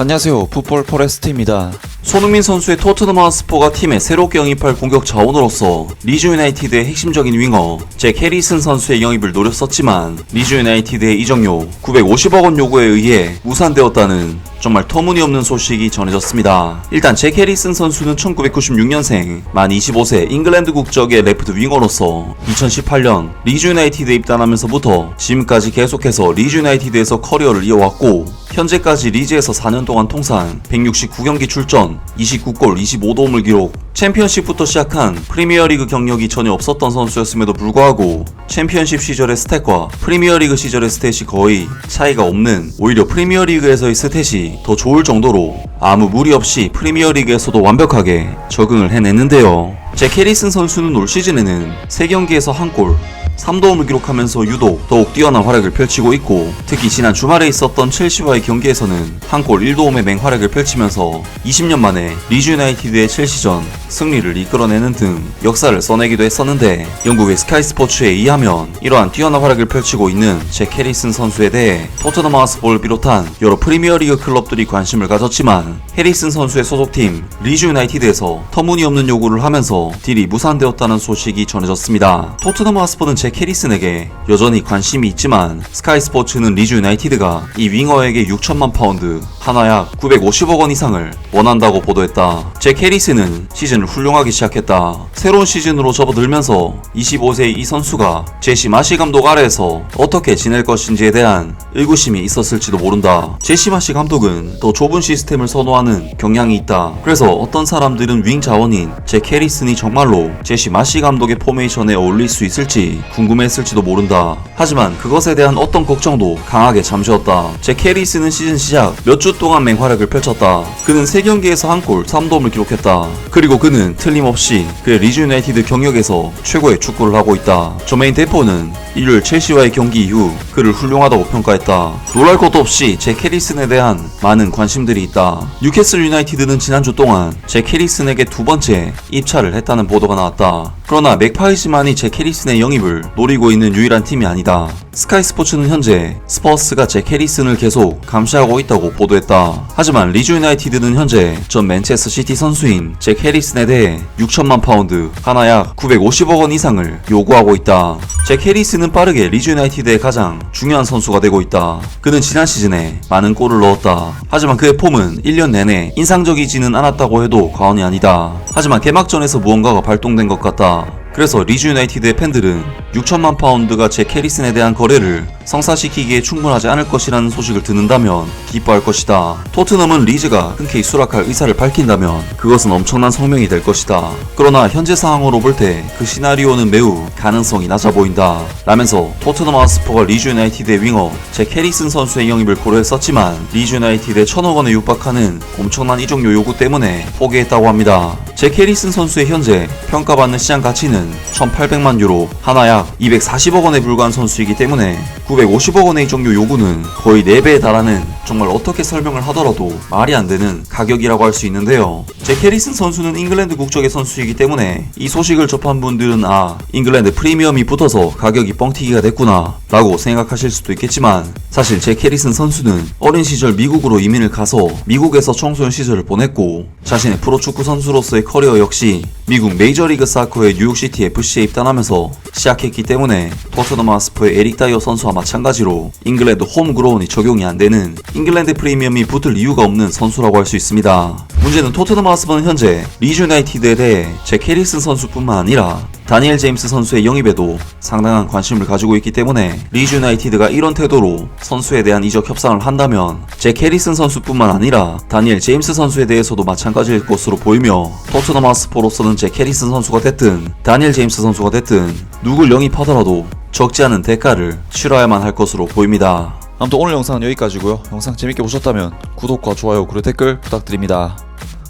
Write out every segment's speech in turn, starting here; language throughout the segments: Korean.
안녕하세요. 풋볼 포레스트입니다. 손흥민 선수의 토트넘 하스포가 팀에 새롭게 영입할 공격 자원으로서 리즈 유나이티드의 핵심적인 윙어 잭 해리슨 선수의 영입을 노렸었지만 리즈 유나이티드의 이적료 950억 원 요구에 의해 무산되었다는 정말 터무니없는 소식이 전해졌습니다. 일단 잭 해리슨 선수는 1996년생 만 25세 잉글랜드 국적의 레프트 윙어로서 2018년 리즈 유나이티드에 입단하면서부터 지금까지 계속해서 리즈 유나이티드에서 커리어를 이어왔고 현재까지 리즈에서 4년 동안 통산 169경기 출전, 29골, 25도움을 기록, 챔피언십부터 시작한 프리미어리그 경력이 전혀 없었던 선수였음에도 불구하고 챔피언십 시절의 스탯과 프리미어리그 시절의 스탯이 거의 차이가 없는 오히려 프리미어리그에서의 스탯이 더 좋을 정도로 아무 무리 없이 프리미어리그에서도 완벽하게 적응을 해냈는데요. 잭 해리슨 선수는 올 시즌에는 3경기에서 한 골, 3도움을 기록하면서 유독 더욱 뛰어난 활약을 펼치고 있고 특히 지난 주말에 있었던 첼시와의 경기에서는 한 골 1도움의 맹활약을 펼치면서 20년 만에 리즈 유나이티드의 첼시전 승리를 이끌어내는 등 역사를 써내기도 했었는데 영국의 스카이 스포츠에 의하면 이러한 뛰어난 활약을 펼치고 있는 잭 해리슨 선수에 대해 토트넘 하스볼을 비롯한 여러 프리미어리그 클럽들이 관심을 가졌지만 해리슨 선수의 소속팀 리즈 유나이티드에서 터무니없는 요구를 하면서 딜이 무산되었다는 소식이 전해졌습니다. 토트넘 하스퍼는 잭 해리슨에게 여전히 관심이 있지만 스카이 스포츠는 리즈 유나이티드가 이 윙어에게 6천만 파운드 하나 약 950억 원 이상을 원한다고 보도했다. 잭 해리슨은 시즌을 훌륭하게 시작했다. 새로운 시즌으로 접어들면서 25세의 이 선수가 제시 마시 감독 아래에서 어떻게 지낼 것인지에 대한 의구심이 있었을지도 모른다. 제시 마시 감독은 더 좁은 시스템을 선호하는 경향이 있다. 그래서 어떤 사람들은 윙 자원인 잭 해리슨이 정말로 제시 마시 감독의 포메이션에 어울릴 수 있을지 궁금했을지도 모른다. 하지만 그것에 대한 어떤 걱정도 강하게 잠시웠다. 잭 해리슨은 시즌 시작 몇 주 동안 맹활약을 펼쳤다. 그는 3경기에서 한 골 3도움을 기록했다. 그리고 그는 틀림없이 그의 리즈 유나이티드 경력에서 최고의 축구를 하고 있다. 조메인 데포는 일요일 첼시와의 경기 이후 그를 훌륭하다고 평가했다. 놀랄 것도 없이 잭 해리슨에 대한 많은 관심들이 있다. 뉴캐슬 유나이티드는 지난주 동안 잭 해리슨에게 두 번째 입찰을 했다는 보도가 나왔다. 그러나 맥파이즈만이 잭 해리슨의 영입을 노리고 있는 유일한 팀이 아니다. 스카이 스포츠는 현재 스퍼스가 잭 해리슨을 계속 감시하고 있다고 보도했다. 하지만 리즈 유나이티드는 현재 전 맨체스터 시티 선수인 잭 해리슨에 대해 6천만 파운드, 하나 약 950억 원 이상을 요구하고 있다. 잭 해리슨은 빠르게 리즈 유나이티드의 가장 중요한 선수가 되고 있다. 그는 지난 시즌에 많은 골을 넣었다. 하지만 그의 폼은 1년 내내 인상적이지는 않았다고 해도 과언이 아니다. 하지만 개막전에서 무언가가 발동된 것 같다. 그래서 리즈 유나이티드의 팬들은 6천만 파운드가 제 캐리슨에 대한 거래를 성사시키기에 충분하지 않을 것이라는 소식을 듣는다면 기뻐할 것이다. 토트넘은 리즈가 흔쾌히 수락할 의사를 밝힌다면 그것은 엄청난 성명이 될 것이다. 그러나 현재 상황으로 볼 때 그 시나리오는 매우 가능성이 낮아 보인다. 라면서 토트넘 아스퍼가 리즈 유나이티드의 윙어 제 캐리슨 선수의 영입을 고려했었지만 리즈 유나이티드의 천억 원에 육박하는 엄청난 이적료 요구 때문에 포기했다고 합니다. 제 캐리슨 선수의 현재 평가받는 시장 가치는 1,800만 유로, 하나 약 240억 원에 불과한 선수이기 때문에 950억 원의 이적료 요구는 거의 4배에 달하는 정말 어떻게 설명을 하더라도 말이 안 되는 가격이라고 할 수 있는데요. 제 캐리슨 선수는 잉글랜드 국적의 선수이기 때문에 이 소식을 접한 분들은 아, 잉글랜드 프리미엄이 붙어서 가격이 뻥튀기가 됐구나 라고 생각하실 수도 있겠지만 사실 제 캐리슨 선수는 어린 시절 미국으로 이민을 가서 미국에서 청소년 시절을 보냈고 자신의 프로축구 선수로서의 커리어 역시 미국 메이저리그 사커의 뉴욕시티 FC에 입단하면서 시작했기 때문에 토트넘 하스퍼의 에릭 다이어 선수와 마찬가지로 잉글랜드 홈그로운이 적용이 안 되는 잉글랜드 프리미엄이 붙을 이유가 없는 선수라고 할 수 있습니다. 문제는 토트넘 하스퍼는 현재 리즈 유나이티드에 대해 제 캐리슨 선수뿐만 아니라 다니엘 제임스 선수의 영입에도 상당한 관심을 가지고 있기 때문에 리즈 유나이티드가 이런 태도로 선수에 대한 이적 협상을 한다면 제 캐리슨 선수뿐만 아니라 다니엘 제임스 선수에 대해서도 마찬가지일 것으로 보이며 토트넘 하스퍼로서는 제 캐리슨 선수가 됐든 다니엘 제임스 선수가 됐든 누굴 영입하더라도 적지 않은 대가를 치러야만 할 것으로 보입니다. 아무튼 오늘 영상은 여기까지고요. 영상 재밌게 보셨다면 구독과 좋아요 그리고 댓글 부탁드립니다.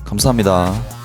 감사합니다.